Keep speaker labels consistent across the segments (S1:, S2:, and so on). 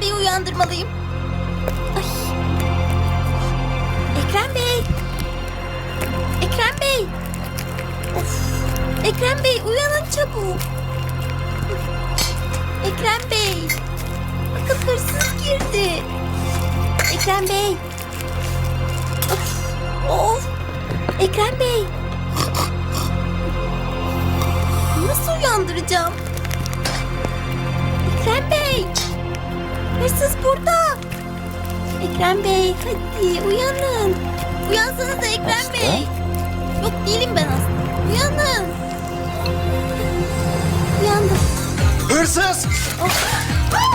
S1: Ekrem Bey'i uyandırmalıyım. Ay. Ekrem Bey. Ekrem Bey. Of. Ekrem Bey uyanın çabuk. Ekrem Bey. Bakın hırsız girdi. Ekrem Bey. Of. Of. Ekrem Bey. Nasıl uyandıracağım? Ekrem Bey hadi uyanın. Uyansanıza Ekrem
S2: Aslı?
S1: Bey. Yok değilim ben aslında. Uyanın. Uyandım.
S2: Hırsız! Tamam,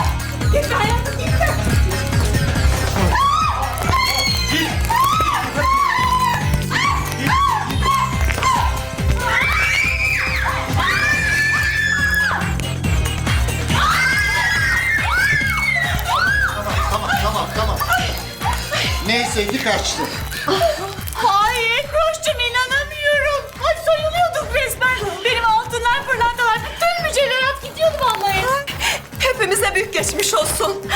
S2: Neyseydi kaçtı.
S3: Ay Ekroş'cum inanamıyorum. Ay soyuluyorduk resmen. Benim altınlar pırlantalar. Tüm mücevherat gidiyordu vallahi. Hepimize büyük geçmiş olsun.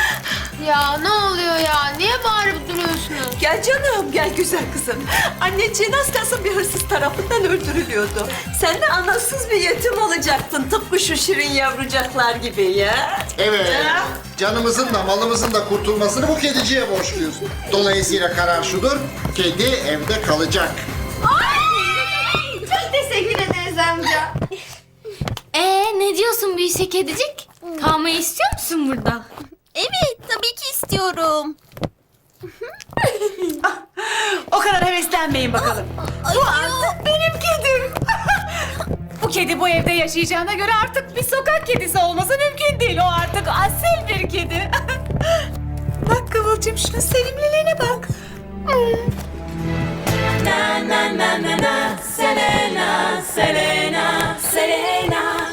S4: Ya ne oluyor ya? Niye bağırıp duruyorsunuz?
S3: Gel canım, gel güzel kızım. Anneciğin az kalsın bir hırsız tarafından öldürülüyordu. Sen de anasız bir yetim olacaktın. Tıpkı şu şirin yavrucaklar gibi ya.
S2: Evet. Canımızın da malımızın da kurtulmasını bu kediciye borçluyuz. Dolayısıyla karar şudur. Kedi evde kalacak.
S4: Çok teşekkür ederiz amca. Ee ne diyorsun işe kedicik? Kalmayı istiyor musun burada?
S1: Evet tabii ki istiyorum.
S3: O kadar heveslenmeyin bakalım. Bu artık benim kedim. bu kedi bu evde yaşayacağına göre artık bir sokak kedisi olması mümkün değil. O artık asil bir kedi. bak Kıvılcım şunun sevimliliğine bak. Na na na na na Selena Selena Selena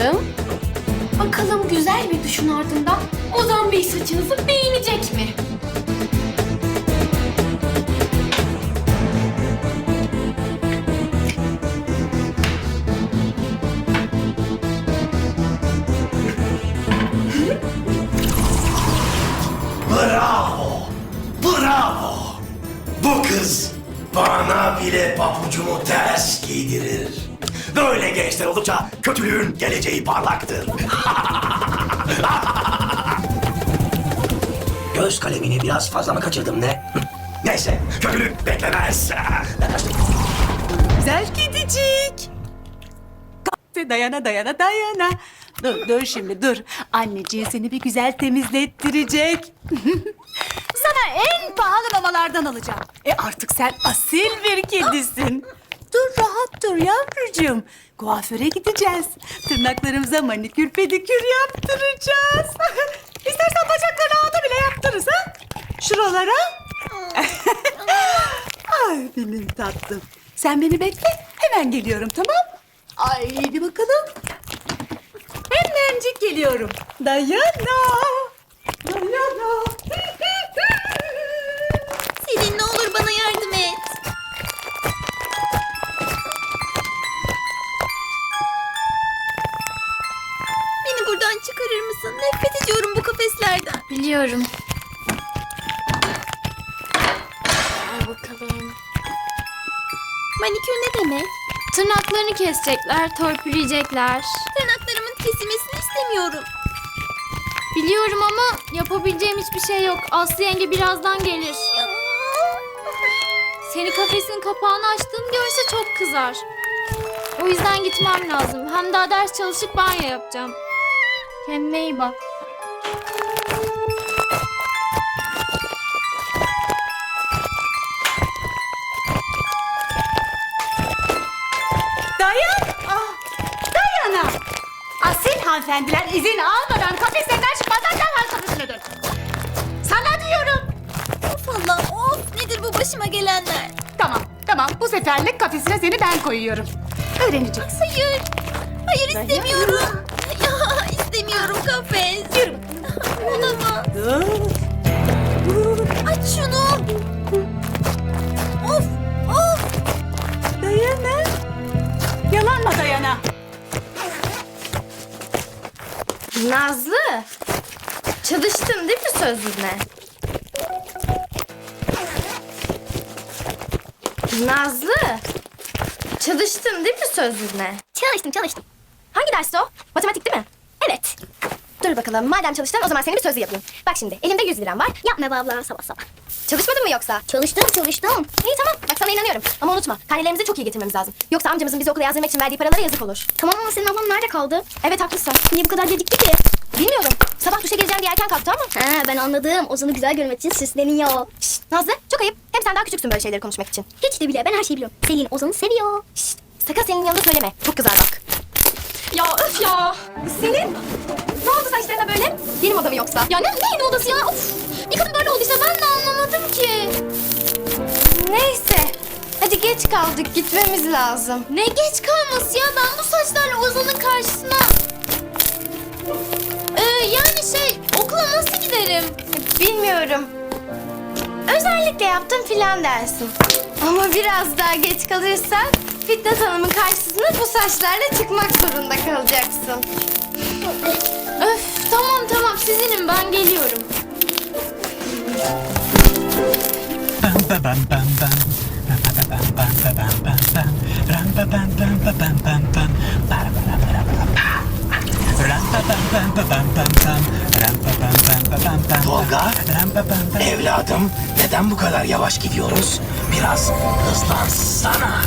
S4: koyalım. Bakalım güzel bir duşun ardından Ozan Bey saçınızı beğenecek mi?
S5: Bravo! Bravo! Bu kız bana bile papucumu ters giydirir. Böyle gençler oldukça kötülüğün geleceği parlaktır. Göz kalemini biraz fazla mı kaçırdım ne? Neyse, kötülük beklemez.
S3: Güzel kedicik. Dayana dayana dayana. Dur dur şimdi dur. Anneciğin seni bir güzel temizlettirecek. Sana en pahalı mamalardan alacağım. E artık sen asil bir kedisin. Dur rahat dur yavrucuğum. Kuaföre gideceğiz. Tırnaklarımıza manikür pedikür yaptıracağız. İstersen bacaklarına ağda bile yaptırırız ha. Şuralara. Ay benim tatlım. Sen beni bekle. Hemen geliyorum tamam? Ay hadi bakalım. Hemencik geliyorum. Dayana. Dayana.
S4: Biliyorum. Al bakalım.
S1: Manikür ne demek?
S4: Tırnaklarını kesecekler, torpileyecekler.
S1: Tırnaklarımın kesilmesini istemiyorum.
S4: Biliyorum ama yapabileceğim hiçbir şey yok. Aslı yenge birazdan gelir. Seni kafesin kapağını açtığını görse çok kızar. O yüzden gitmem lazım. Hem daha ders çalışıp banyo yapacağım. Kendine iyi bak.
S3: Hanımefendiler izin almadan kafeslerinden çıkmadan derhal dön. Sana diyorum.
S1: Of Allah of nedir bu başıma gelenler?
S3: Tamam, tamam. Bu seferlik kafesine seni ben koyuyorum. Öğreneceksin.
S1: Hayır. Hayır istemiyorum.
S6: Sözlüğüne? Nazlı. Çalıştın değil mi sözlüğüne?
S4: Çalıştım çalıştım.
S6: Hangi dersti o? Matematik değil mi?
S4: Evet.
S6: Dur bakalım. Madem çalıştın o zaman senin bir sözlü yapayım. Bak şimdi elimde 100 liram var.
S4: Yapma be abla sabah sabah.
S6: Çalışmadın mı yoksa?
S4: Çalıştım çalıştım.
S6: İyi tamam. Bak sana inanıyorum. Ama unutma. Karnelerimizi çok iyi getirmemiz lazım. Yoksa amcamızın bizi okula yazdırmak için verdiği paralara yazık olur.
S4: Tamam ama senin ablam nerede kaldı?
S6: Evet haklısın.
S4: Niye bu kadar gecikti ki?
S6: Bilmiyorum. Sabah duşa gireceğim diye erken kalktı ama.
S4: Ha ben anladım. Ozan'ı güzel görmek için süsleniyor.
S6: Şşt Nazlı çok ayıp. Hem sen daha küçüksün böyle şeyleri konuşmak için.
S4: Hiç de bile ben her şeyi biliyorum. Selin Ozan'ı seviyor.
S6: Şşt sakın senin yanında söyleme. Çok kızar bak. Ya öf ya. Senin ne oldu saçlarına böyle? Benim odamı yoksa?
S4: Ya ne, neydi odası ya? Of. Yıkadım böyle oldu işte ben de anlamadım ki.
S6: Neyse. Hadi geç kaldık. Gitmemiz lazım.
S4: Ne geç kalması ya ben bu saçlarla Ozan'ın karşısına... Ee, yani şey okula nasıl giderim?
S6: Bilmiyorum. Özellikle yaptım filan dersin. Ama biraz daha geç kalırsan Fitnat Hanım'ın karşısına bu saçlarla çıkmak zorunda kalacaksın.
S4: Öf tamam tamam sizinim ben geliyorum.
S5: Tolga. Evladım, neden bu kadar yavaş gidiyoruz? Biraz hızlansana.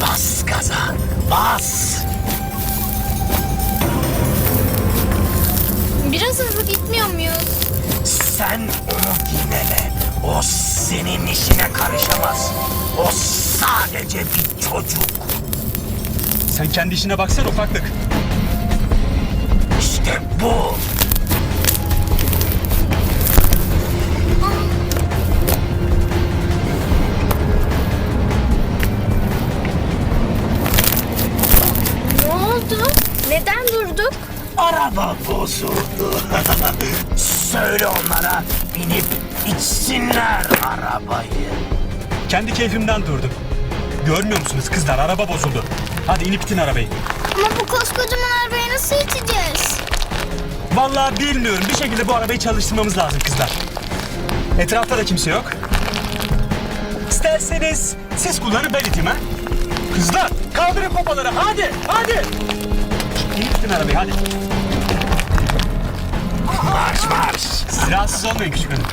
S5: Bas gaza, bas.
S4: Biraz hızlı gitmiyor muyuz?
S5: Sen onu dinleme. O senin işine karışamaz. O sadece bir çocuk.
S7: Sen kendi işine baksana ufaklık.
S5: İşte bu.
S4: Ne oldu? Neden durduk?
S5: Araba bozuldu. Söyle onlara binip içsinler arabayı.
S7: Kendi keyfimden durdum. Görmüyor musunuz kızlar araba bozuldu. Hadi inip itin arabayı.
S4: Ama bu koskocaman arabayı nasıl iteceğiz?
S7: Vallahi bilmiyorum bir şekilde bu arabayı çalıştırmamız lazım kızlar. Etrafta da kimse yok. İsterseniz siz kullanın ben iteyim ha. Kızlar kaldırın popaları hadi hadi. İnip itin arabayı hadi.
S5: Marş marş.
S7: Siz rahatsız olmayın küçük hanım.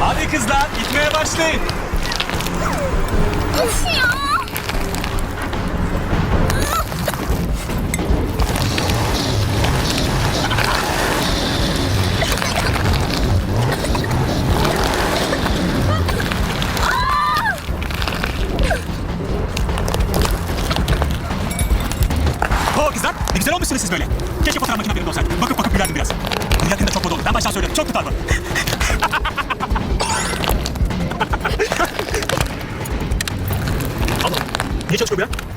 S7: Hadi kızlar gitmeye başlayın.
S4: Of ya!
S7: Oo kızlar ne güzel olmuşsunuz siz böyle. Keşke fotoğraf makinem de olsaydı. Bakıp bakıp gülerdim biraz. Yakında çok moda olur. Ben baştan söylüyorum. Çok tutar bu. 미션 출구야?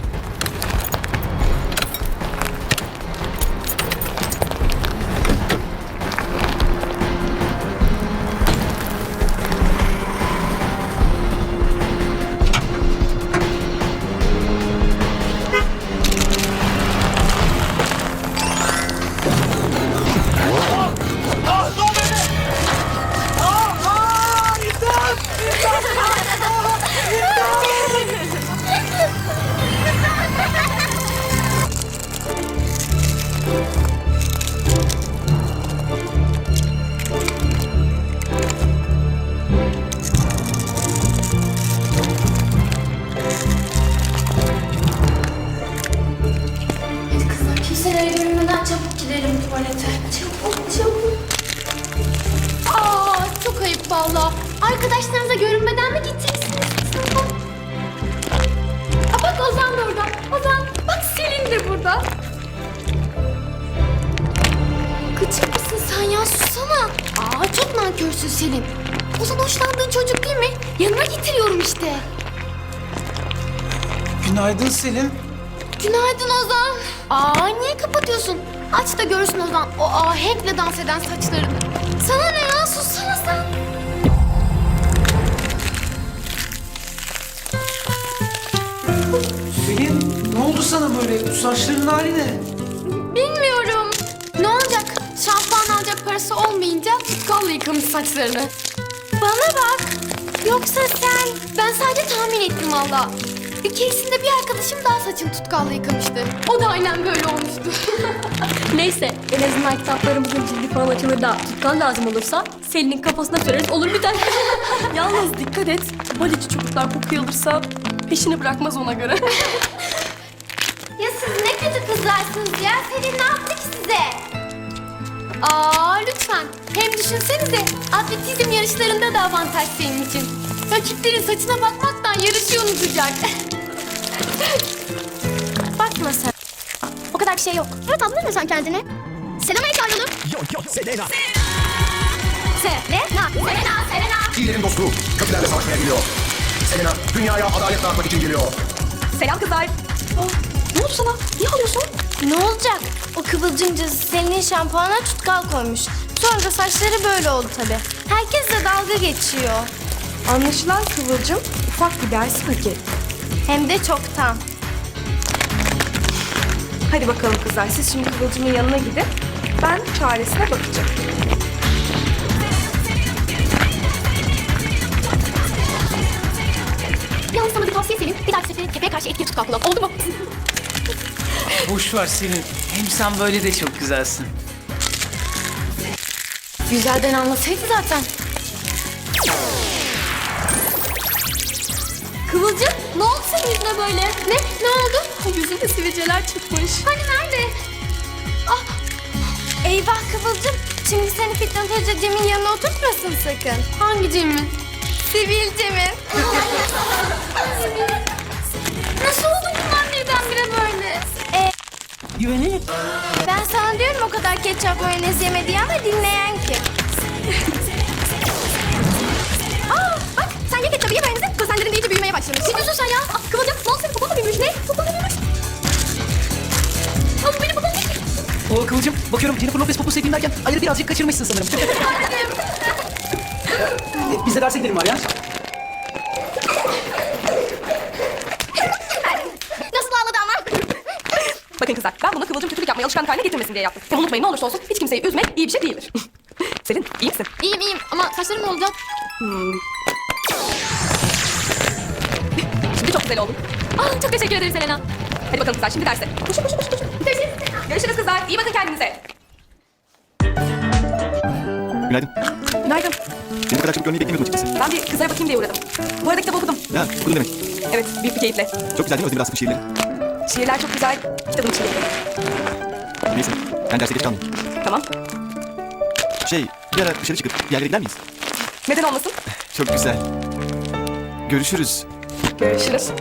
S4: tuvalete. Çabuk çabuk. Aa çok ayıp valla. Arkadaşlarınıza görünmeden mi gideceksiniz? Aa, bak Ozan da orada. Ozan bak Selin de burada. Gıcık mısın sen ya susana. Aa çok nankörsün Selin. Ozan hoşlandığın çocuk değil mi? Yanına getiriyorum işte.
S3: Günaydın Selin.
S4: Günaydın Ozan. Aa niye kapatıyorsun? Aç da görsün Ozan o ahenkle dans eden saçlarını. Sana ne ya sussana sen.
S3: Selin ne oldu sana böyle? Bu saçların hali ne?
S4: Bilmiyorum. Ne olacak? Şampuan alacak parası olmayınca tutkalla yıkamış saçlarını. Bana bak. Yoksa sen... Ben sadece tahmin ettim valla. Bir keresinde bir arkadaşım daha saçını tutkalla yıkamıştı. O da aynen böyle olmuştu.
S8: Neyse en azından kitaplarımızın cildi falan açılır da tutkal lazım olursa Selin'in kafasına süreriz olur biter. Yalnız dikkat et. Balici çocuklar kokuyu alırsa peşini bırakmaz ona göre.
S4: ya siz ne kötü kızlarsınız ya. Selin ne yaptık size? Aa lütfen. Hem düşünsenize atletizm yarışlarında da avantaj senin için. Rakiplerin saçına bakmaktan yarışı unutacak.
S8: Bakma sen. O kadar bir şey yok.
S4: Evet anladın sen kendini? Selena'yı çağıralım.
S9: Yo yo Selena.
S4: Selena, Selena, Selena.
S10: İyilerin dostu kötülerle savaşmaya geliyor. Selena dünyaya adalet dağıtmak için geliyor.
S11: Selam kızlar.
S8: Ne oldu sana? Niye ağlıyorsun?
S6: Ne olacak? O kıvılcımcı Selin'in şampuana tutkal koymuş. Sonra da saçları böyle oldu tabii. Herkes de dalga geçiyor.
S11: Anlaşılan Kıvılcım ufak bir ders hak etti.
S6: Hem de çoktan.
S11: Hadi bakalım kızlar siz şimdi Kıvılcım'ın yanına gidin. Ben çaresine bakacağım.
S4: Yalnız sana bir tavsiye Selin. Bir dahaki sefere tepeye karşı etkili tutkal kullan. Oldu mu?
S3: Boş ver Selin. Hem sen böyle de çok güzelsin.
S4: Güzelden anlasaydı zaten. Kıvılcım ne oldu senin yüzüne böyle? Ne? Ne oldu?
S8: Yüzünde sivilceler çıkmış.
S4: Hani nerede?
S6: Ah! Eyvah Kıvılcım. Şimdi seni Fitnat Hoca Cem'in yanına oturtmasın sakın.
S4: Hangi Cem'in?
S6: Sivil Cem'in.
S4: Nasıl oldu bunlar birdenbire böyle?
S9: Güvenlik.
S6: Ben sana diyorum o kadar ketçap mayonez yeme diye ama dinleyen kim?
S4: Aa bak sen ye ketçabı ye mayonezi. Başlamış. Ne diyorsun sen ya? Ah, Kıvılcım oldu senin popon mu büyümüş? Ne? Popon mu büyümüş? Aa bu benim popom değil mi?
S3: O Kıvılcım bakıyorum Jennifer Lopez popu seveyim derken ayarı birazcık kaçırmışsın sanırım. Biz de derse gidelim var ya.
S4: Nasıl ağladı ama?
S11: Bakın kızlar ben bunu Kıvılcım kötülük yapmayı alışkanlık haline getirmesin diye yaptım. Ve unutmayın ne olursa olsun hiç kimseyi üzmek iyi bir şey değildir. Selin iyi misin?
S4: İyiyim iyiyim ama saçlarım ne olacak?
S11: Şimdi çok güzel oldun.
S4: Ah çok teşekkür ederim Selena.
S11: Hadi bakalım kızlar şimdi derse. Koşun koşun koşun. koşun. Görüşürüz kızlar. İyi bakın kendinize.
S10: Günaydın.
S11: Günaydın.
S10: Seni bu kadar çabuk görmeyi beklemiyordum açıkçası.
S11: Ben bir kızlara bakayım diye uğradım. Bu arada kitap okudum.
S10: Ya okudun demek.
S11: Evet büyük bir keyifle.
S10: Çok güzel değil mi Özdemir Aslı'nın şiirleri?
S11: Şiirler çok güzel. Kitabın içinde.
S10: Neyse ben derse geç kalmayayım.
S11: Tamam.
S10: Şey bir ara dışarı çıkıp bir yerlere gider miyiz?
S11: Neden olmasın?
S10: Çok güzel. Görüşürüz.
S11: Görüşürüz.